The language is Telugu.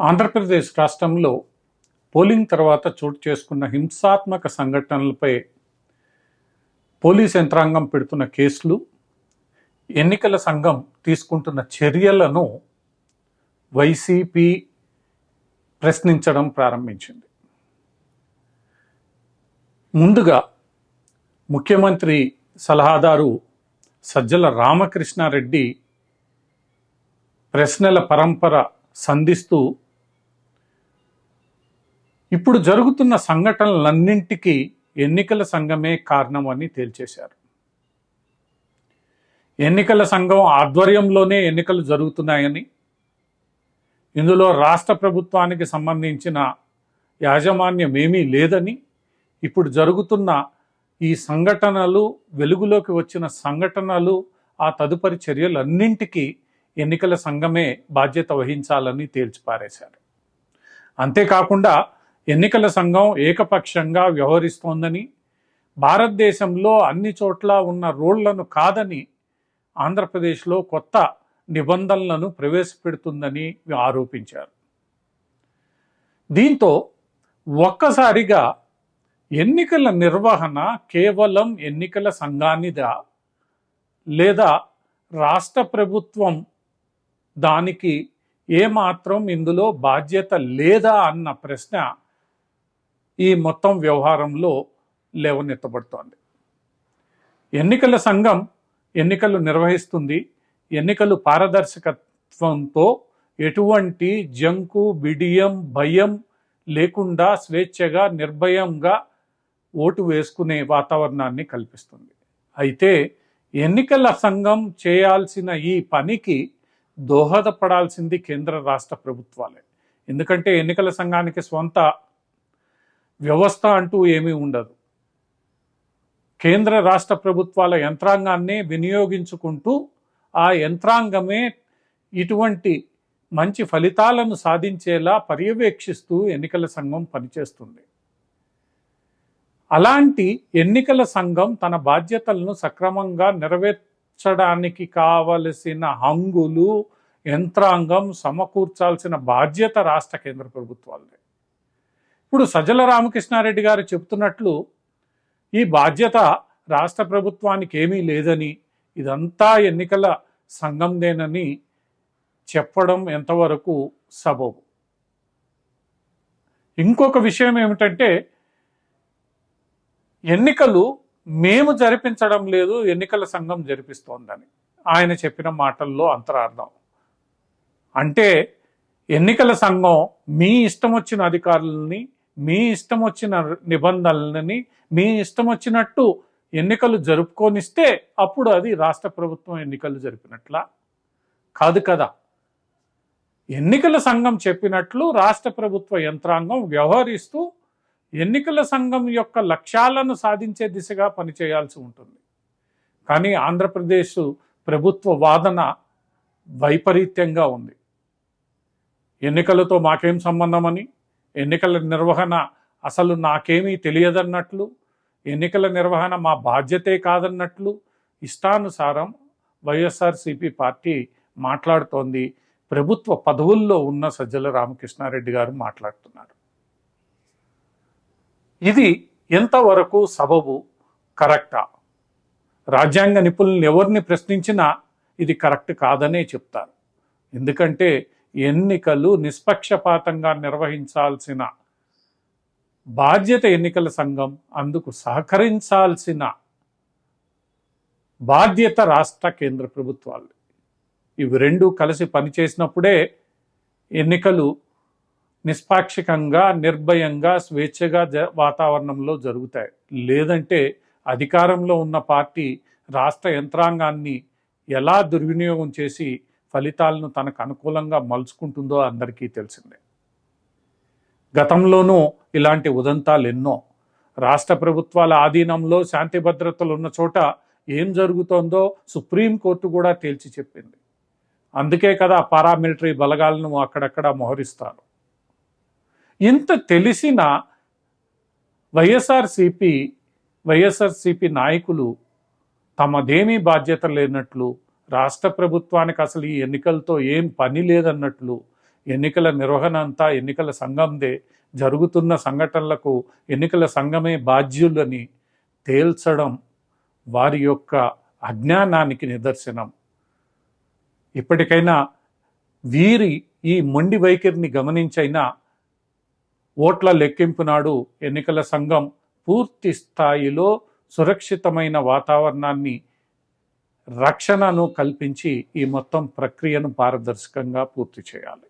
ఆంధ్రప్రదేశ్ రాష్ట్రంలో పోలింగ్ తర్వాత చోటు చేసుకున్న హింసాత్మక సంఘటనలపై పోలీస్ యంత్రాంగం పెడుతున్న కేసులు ఎన్నికల సంఘం తీసుకుంటున్న చర్యలను వైసీపీ ప్రశ్నించడం ప్రారంభించింది. ముందుగా ముఖ్యమంత్రి సలహాదారు సజ్జల రామకృష్ణారెడ్డి ప్రశ్నల పరంపర సంధిస్తూ ఇప్పుడు జరుగుతున్న సంఘటనలన్నింటికీ ఎన్నికల సంఘమే కారణమని తేల్చేశారు. ఎన్నికల సంఘం ఆధ్వర్యంలోనే ఎన్నికలు జరుగుతున్నాయని ఇందులో రాష్ట్ర ప్రభుత్వానికి సంబంధించిన యాజమాన్యం ఏమీ లేదని ఇప్పుడు జరుగుతున్న ఈ సంఘటనలు వెలుగులోకి వచ్చిన సంఘటనలు ఆ తదుపరి చర్యలన్నింటికీ ఎన్నికల సంఘమే బాధ్యత వహించాలని తేల్చిపారేశారు. అంతేకాకుండా ఎన్నికల సంఘం ఏకపక్షంగా వ్యవహరిస్తోందని భారతదేశంలో అన్ని చోట్ల ఉన్న రోళ్ళను కాదని ఆంధ్రప్రదేశ్లో కొత్త నిబంధనలను ప్రవేశపెడుతుందని ఆరోపించారు. దీంతో ఒక్కసారిగా ఎన్నికల నిర్వహణ కేవలం ఎన్నికల సంఘానిదా లేదా రాష్ట్ర ప్రభుత్వం దానికి ఏమాత్రం ఇందులో బాధ్యత లేదా అన్న ప్రశ్న ఈ మొత్తం వ్యవహారంలో లేవనెత్తబడుతోంది. ఎన్నికల సంఘం ఎన్నికలు నిర్వహిస్తుంది. ఎన్నికలు పారదర్శకత్వంతో ఎటువంటి జంకు బిడియం భయం లేకుండా స్వేచ్ఛగా నిర్భయంగా ఓటు వేసుకునే వాతావరణాన్ని కల్పిస్తుంది. అయితే ఎన్నికల సంఘం చేయాల్సిన ఈ పనికి దోహదపడాల్సింది కేంద్ర రాష్ట్ర ప్రభుత్వాలే. ఎందుకంటే ఎన్నికల సంఘానికి స్వంత వ్యవస్థ అంటూ ఏమీ ఉండదు. కేంద్ర రాష్ట్ర ప్రభుత్వాల యంత్రాంగాన్ని వినియోగించుకుంటూ ఆ యంత్రాంగమే ఇటువంటి మంచి ఫలితాలను సాధించేలా పర్యవేక్షిస్తూ ఎన్నికల సంఘం పనిచేస్తుంది. అలాంటి ఎన్నికల సంఘం తన బాధ్యతలను సక్రమంగా నెరవేర్చడానికి కావలసిన హంగులు యంత్రాంగం సమకూర్చాల్సిన బాధ్యత రాష్ట్ర కేంద్ర ప్రభుత్వాలదే. ఇప్పుడు సజ్జల రామకృష్ణారెడ్డి గారు చెబుతున్నట్లు ఈ బాధ్యత రాష్ట్ర ప్రభుత్వానికి ఏమీ లేదని ఇదంతా ఎన్నికల సంఘందేనని చెప్పడం ఎంతవరకు సబబు. ఇంకొక విషయం ఏమిటంటే ఎన్నికలు మేము జరిపించడం లేదు ఎన్నికల సంఘం జరిపిస్తోందని. ఆయన చెప్పిన మాటల్లో అంతరార్థం. అంటే ఎన్నికల సంఘం మీ ఇష్టం వచ్చిన అధికారులని మీ ఇష్టం వచ్చిన నిబంధనలని మీ ఇష్టం వచ్చినట్టు ఎన్నికలు జరుపుకొనిస్తే అప్పుడు అది రాష్ట్ర ప్రభుత్వం ఎన్నికలు జరిపినట్లా? కాదు కదా. ఎన్నికల సంఘం చెప్పినట్లు రాష్ట్ర ప్రభుత్వ యంత్రాంగం వ్యవహరిస్తూ ఎన్నికల సంఘం యొక్క లక్ష్యాలను సాధించే దిశగా పనిచేయాల్సి ఉంటుంది. కానీ ఆంధ్రప్రదేశ్ ప్రభుత్వ వాదన వైపరీత్యంగా ఉంది. ఎన్నికలతో మాకేం సంబంధమని? ఎన్నికల నిర్వహణ అసలు నాకేమీ తెలియదన్నట్లు ఎన్నికల నిర్వహణ మా బాధ్యతే కాదన్నట్లు ఇష్టానుసారం వైఎస్ఆర్సిపి పార్టీ మాట్లాడుతోంది. ప్రభుత్వ పదవుల్లో ఉన్న సజ్జల రామకృష్ణారెడ్డి గారు మాట్లాడుతున్నారు. ఇది ఎంతవరకు సబబు? కరెక్టా? రాజ్యాంగ నిపుణులను ఎవరిని ప్రశ్నించినా ఇది కరెక్ట్ కాదనే చెప్తారు. ఎందుకంటే ఎన్నికలు నిష్పక్షపాతంగా నిర్వహించాల్సిన బాధ్యత ఎన్నికల సంఘం అందుకు సహకరించాల్సిన బాధ్యత రాష్ట్ర కేంద్ర ప్రభుత్వాలు. ఇవి రెండు కలిసి పనిచేసినప్పుడే ఎన్నికలు నిష్పాక్షికంగా నిర్భయంగా స్వేచ్ఛగా జ- వాతావరణంలో జరుగుతాయి. లేదంటే అధికారంలో ఉన్న పార్టీ రాష్ట్ర యంత్రాంగాన్ని ఎలా దుర్వినియోగం చేసి ఫలితాలను తనకు అనుకూలంగా మలుచుకుంటుందో అందరికీ తెలిసిందే. గతంలోనూ ఇలాంటి ఉదంతాలు ఎన్నో. రాష్ట్ర ప్రభుత్వాల ఆధీనంలో శాంతి భద్రతలు ఉన్న చోట ఏం జరుగుతోందో సుప్రీంకోర్టు కూడా తేల్చి చెప్పింది. అందుకే కదా పారామిలిటరీ బలగాలను అక్కడక్కడ మోహరిస్తారు. ఇంత తెలిసిన వైఎస్ఆర్సిపి వైఎస్ఆర్సిపి నాయకులు తమదేమీ బాధ్యత లేనట్లు రాష్ట్ర ప్రభుత్వానికి అసలు ఈ ఎన్నికలతో ఏం పని లేదన్నట్లు ఎన్నికల నిర్వహణ అంతా ఎన్నికల సంఘందే జరుగుతున్న సంఘటనలకు ఎన్నికల సంఘమే బాధ్యులని తేల్చడం వారి యొక్క అజ్ఞానానికి నిదర్శనం. ఇప్పటికైనా వీరి ఈ మొండి వైఖరిని గమనించైనా ఓట్ల లెక్కింపు నాడు ఎన్నికల సంఘం పూర్తి స్థాయిలో సురక్షితమైన వాతావరణాన్ని రక్షణను కల్పించి ఈ మొత్తం ప్రక్రియను పారదర్శకంగా పూర్తి చేయాలి.